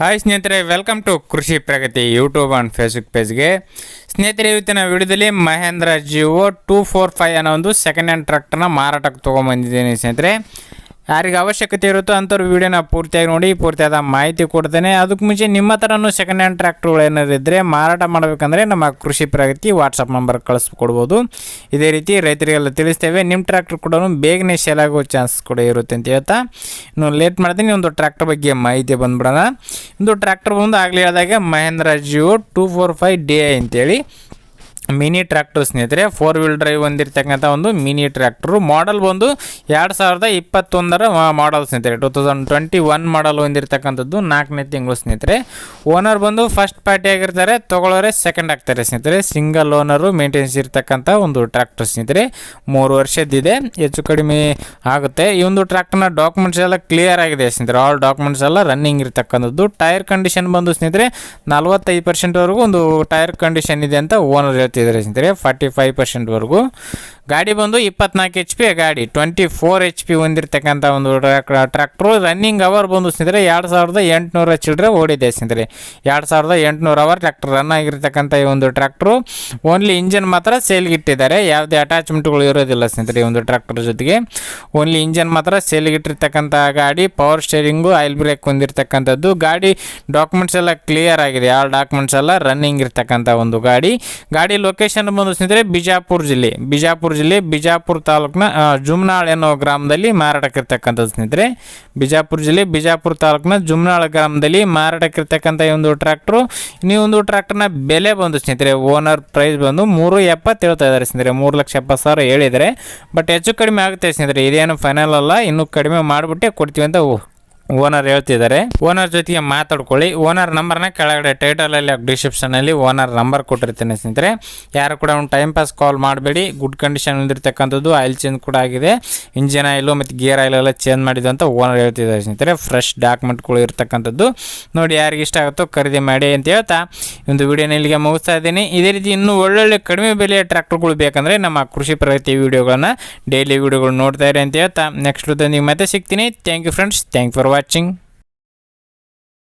Hi ಸ್ನೇಹಿತರೆ welcome to Krishi Pragati YouTube and Facebook ಪೇಜ್ಗೆ ಸ್ನೇಹಿತರೆ, ಇವತ್ತಿನ ವಿಡಿಯೋದಲ್ಲಿ Mahindra Jivo two four five ಅನ್ನೋ ಒಂದು ಸೆಕೆಂಡ್ ಹ್ಯಾಂಡ್ ಟ್ರ್ಯಾಕ್ಟರ್ನ ಮಾರಾಟಕ್ಕೆ ತೊಗೊಂಬಂದಿದ್ದೀನಿ ಸ್ನೇಹಿತರೆ. ಯಾರಿಗೆ ಅವಶ್ಯಕತೆ ಇರುತ್ತೋ ಅಂಥವ್ರು ವೀಡಿಯೋನ ಪೂರ್ತಿಯಾಗಿ ನೋಡಿ, ಪೂರ್ತಿಯಾದ ಮಾಹಿತಿ ಕೊಡ್ತೇನೆ. ಅದಕ್ಕೆ ಮುಂಚೆ ನಿಮ್ಮ ಥರನೂ ಸೆಕೆಂಡ್ ಹ್ಯಾಂಡ್ ಟ್ರ್ಯಾಕ್ಟರ್ಗಳು ಏನಾದ್ರು ಇದ್ದರೆ ಮಾರಾಟ ಮಾಡಬೇಕಂದ್ರೆ ನಮ್ಮ ಕೃಷಿ ಪ್ರಗತಿ ವಾಟ್ಸಪ್ ನಂಬರ್ ಕಳಿಸ್ಕೊಡ್ಬೋದು. ಇದೇ ರೀತಿ ರೈತರಿಗೆಲ್ಲ ತಿಳಿಸ್ತೇವೆ, ನಿಮ್ಮ ಟ್ರ್ಯಾಕ್ಟರ್ ಕೂಡ ಬೇಗನೆ ಸೇಲ್ ಆಗೋ ಚಾನ್ಸ್ ಕೂಡ ಇರುತ್ತೆ ಅಂತ ಹೇಳ್ತಾ. ಇನ್ನು ಲೇಟ್ ಮಾಡ್ತೀನಿ, ಒಂದು ಟ್ರ್ಯಾಕ್ಟರ್ ಬಗ್ಗೆ ಮಾಹಿತಿ ಬಂದ್ಬಿಡೋಣ. ಒಂದು ಟ್ರ್ಯಾಕ್ಟರ್ ಬಂದು ಆಗಲೇ ಹೇಳಿದಾಗ Mahindra Jivo two four five D I ಅಂತೇಳಿ. ಮಿನಿ ಟ್ರ್ಯಾಕ್ಟರ್ ಸ್ನೇಹಿತರೆ ಫೋರ್ ವೀಲ್ ಡ್ರೈವ್ ಹೊಂದಿರತಕ್ಕಂಥ ಒಂದು ಮಿನಿ ಟ್ರ್ಯಾಕ್ಟ್ರು. ಮಾಡಲ್ ಬಂದು ಎರಡು ಸಾವಿರದ ಇಪ್ಪತ್ತೊಂದರ ಮಾಡಲ್ ಸ್ನೇಹಿತರೆ two thousand twenty one model ಹೊಂದಿರತಕ್ಕಂಥದ್ದು ನಾಲ್ಕನೇ ತಿಂಗಳು ಸ್ನೇಹಿತರೆ. ಓನರ್ ಬಂದು ಫಸ್ಟ್ ಪಾರ್ಟಿ ಆಗಿರ್ತಾರೆ, ತೊಗೊಳ್ಳೋರೆ ಸೆಕೆಂಡ್ ಆಗ್ತಾರೆ ಸ್ನೇಹಿತರೆ. ಸಿಂಗಲ್ ಓನರು ಮೇಂಟೆನೆನ್ಸ್ ಇರ್ತಕ್ಕಂಥ ಒಂದು ಟ್ರ್ಯಾಕ್ಟರ್ ಸ್ನೇಹಿತರೆ. ಮೂರು ವರ್ಷದ್ದಿದೆ ಹೆಚ್ಚು ಕಡಿಮೆ ಆಗುತ್ತೆ. ಈ ಒಂದು ಟ್ರ್ಯಾಕ್ಟರ್ನ ಡಾಕ್ಯುಮೆಂಟ್ಸ್ ಎಲ್ಲ ಕ್ಲಿಯರ್ ಆಗಿದೆ ಸ್ನೇಹಿತರೆ. ಆಲ್ ಡಾಕ್ಯುಮೆಂಟ್ಸ್ ಎಲ್ಲ ರನ್ನಿಂಗ್ ಇರ್ತಕ್ಕಂಥದ್ದು. ಟೈರ್ ಕಂಡೀಷನ್ ಬಂದು ಸ್ನೇಹಿತರೆ, ನಲ್ವತ್ತೈದು ಪರ್ಸೆಂಟ್ವರೆಗೂ ಒಂದು ಟೈರ್ ಕಂಡೀಷನ್ ಇದೆ ಅಂತ ಓನರ್ ಹೇಳ್ತಿದ್ದಾರೆ ಸ್ನೇಹಿತರೆ ಫಾರ್ಟಿ ಫೈವ್ ಪರ್ಸೆಂಟ್ವರೆಗೂ ಗಾಡಿ ಬಂದು ಇಪ್ಪತ್ನಾಲ್ಕು ಎಚ್ ಪಿ ಗಾಡಿ. ಟ್ವೆಂಟಿ ಫೋರ್ ಎಚ್ ಪಿ ಹೊಂದಿರತಕ್ಕಂಥ ಒಂದು ಟ್ರ್ಯಾಕ್ಟ್ರು ರನ್ನಿಂಗ್ ಅವರ್ ಬಂದು ಸ್ನೇಹಿತರೆ, ಎರಡು ಸಾವಿರದ ಎಂಟುನೂರ ಚಿಲ್ಲರೆ ಓಡಿದೆ ಸ್ನೇಹಿತರೆ. ಎರಡು ಸಾವಿರದ ಎಂಟುನೂರು ಅವರ್ ಟ್ರ್ಯಾಕ್ಟರ್ ರನ್ ಆಗಿರ್ತಕ್ಕಂಥ ಈ ಒಂದು ಟ್ರ್ಯಾಕ್ಟ್ರು ಓನ್ಲಿ ಇಂಜಿನ್ ಮಾತ್ರ ಸೇಲ್ಗೆ ಇಟ್ಟಿದ್ದಾರೆ. ಯಾವುದೇ ಅಟ್ಯಾಚ್ಮೆಂಟ್ಗಳು ಇರೋದಿಲ್ಲ ಸ್ನೇಹಿತರೆ ಈ ಒಂದು ಟ್ರ್ಯಾಕ್ಟರ್ ಜೊತೆಗೆ. ಓನ್ಲಿ ಇಂಜಿನ್ ಮಾತ್ರ ಸೇಲ್ಗೆ ಇಟ್ಟಿರ್ತಕ್ಕಂಥ ಗಾಡಿ. ಪವರ್ ಸ್ಟೇರಿಂಗು ಆಯಿಲ್ ಬ್ರೇಕ್ ಹೊಂದಿರತಕ್ಕಂಥದ್ದು. ಗಾಡಿ ಡಾಕ್ಯುಮೆಂಟ್ಸ್ ಎಲ್ಲ ಕ್ಲಿಯರ್ ಆಗಿದೆ. ಆ ಡಾಕ್ಯುಮೆಂಟ್ಸ್ ಎಲ್ಲ ರನ್ನಿಂಗ್ ಇರ್ತಕ್ಕಂಥ ಒಂದು ಗಾಡಿ. ಗಾಡಿ ಲೊಕೇಶನ್ ಬಂದು ಸ್ನೇಹಿತರೆ ಬಿಜಾಪುರ ಜಿಲ್ಲೆ. ಬಿಜಾಪುರ ಜಿಲ್ಲೆ, ಬಿಜಾಪುರ ತಾಲೂಕಿನ ಜುಮ್ನಾಳ್ ಅನ್ನೋ ಗ್ರಾಮದಲ್ಲಿ ಮಾರಾಟಕ್ಕಿರ್ತಕ್ಕಂಥದ್ದು ಸ್ನೇಹಿತರೆ. ಬಿಜಾಪುರ ಜಿಲ್ಲೆ, ಬಿಜಾಪುರ ತಾಲೂಕಿನ ಜುಮ್ನಾಳ್ ಗ್ರಾಮದಲ್ಲಿ ಮಾರಾಟಕ್ಕಿರ್ತಕ್ಕಂಥ ಈ ಒಂದು ಟ್ರ್ಯಾಕ್ಟ್ರು. ನೀವು ಒಂದು ಟ್ರ್ಯಾಕ್ಟರ್ನ ಬೆಲೆ ಬಂದು ಸ್ನೇಹಿತರೆ, ಓನರ್ ಪ್ರೈಸ್ ಬಂದು ಮೂರು ಎಪ್ಪತ್ತು ಹೇಳ್ತಾ ಇದ್ದಾರೆ ಸ್ನೇಹಿತರೆ. ಮೂರು ಲಕ್ಷ ಎಪ್ಪತ್ತು ಸಾವಿರ ಹೇಳಿದರೆ, ಬಟ್ ಹೆಚ್ಚು ಕಡಿಮೆ ಆಗುತ್ತೆ ಸ್ನೇಹಿತರೆ. ಇದೇನು ಫೈನಲ್ ಅಲ್ಲ, ಇನ್ನೂ ಕಡಿಮೆ ಮಾಡಿಬಿಟ್ಟೆ ಕೊಡ್ತೀವಿ ಅಂತ ಓನರ್ ಹೇಳ್ತಿದ್ದಾರೆ. ಓನರ್ ಜೊತೆಗೆ ಮಾತಾಡ್ಕೊಳ್ಳಿ. ಓನರ್ ನಂಬರ್ನ ಕೆಳಗಡೆ ಟೈಟಲ್ ಅಲ್ಲಿ ಡಿಸ್ಕ್ರಿಪ್ಷನ್ ಅಲ್ಲಿ ಓನರ್ ನಂಬರ್ ಕೊಟ್ಟಿರ್ತೇನೆ ಸ್ನೇಹಿತರೆ. ಯಾರು ಕೂಡ ಒಂದು ಟೈಮ್ ಪಾಸ್ ಕಾಲ್ ಮಾಡಬೇಡಿ. ಗುಡ್ ಕಂಡೀಷನ್ ಹೊಂದಿರತಕ್ಕಂಥದ್ದು ಆಯಿಲ್ ಚೇಂಜ್ ಕೂಡ ಆಗಿದೆ. ಇಂಜಿನ್ ಆಯಿಲು ಮತ್ತು ಗೇರ್ ಆಯಿಲ್ ಎಲ್ಲ ಚೇಂಜ್ ಮಾಡಿದ್ದು ಅಂತ ಓನರ್ ಹೇಳ್ತಿದ್ದಾರೆ ಸ್ನೇಹಿತರೆ. ಫ್ರೆಶ್ ಡಾಕ್ಯುಮೆಂಟ್ಗಳು ಇರ್ತಕ್ಕಂಥದ್ದು. ನೋಡಿ ಯಾರಿಗೆ ಇಷ್ಟ ಆಗುತ್ತೋ ಖರೀದಿ ಮಾಡಿ ಅಂತ ಹೇಳ್ತಾ ಒಂದು ವಿಡಿಯೋನ ಇಲ್ಲಿಗೆ ಮುಗಿಸ್ತಾ ಇದ್ದೀನಿ. ಇದೇ ರೀತಿ ಇನ್ನೂ ಒಳ್ಳೊಳ್ಳೆ ಕಡಿಮೆ ಬೆಲೆಯ ಟ್ರ್ಯಾಕ್ಟರ್ಗಳು ಬೇಕಂದರೆ ನಮ್ಮ ಕೃಷಿ ಪ್ರಗತಿ ವಿಡಿಯೋಗಳನ್ನ ಡೈಲಿ ವಿಡಿಯೋಗಳು ನೋಡ್ತಾ ಇರಿ ಅಂತ ಹೇಳ್ತಾ. ನೆಕ್ಸ್ಟ್ ಮತ್ತೆ ಸಿಗ್ತೀನಿ. Thank you friends thank for watching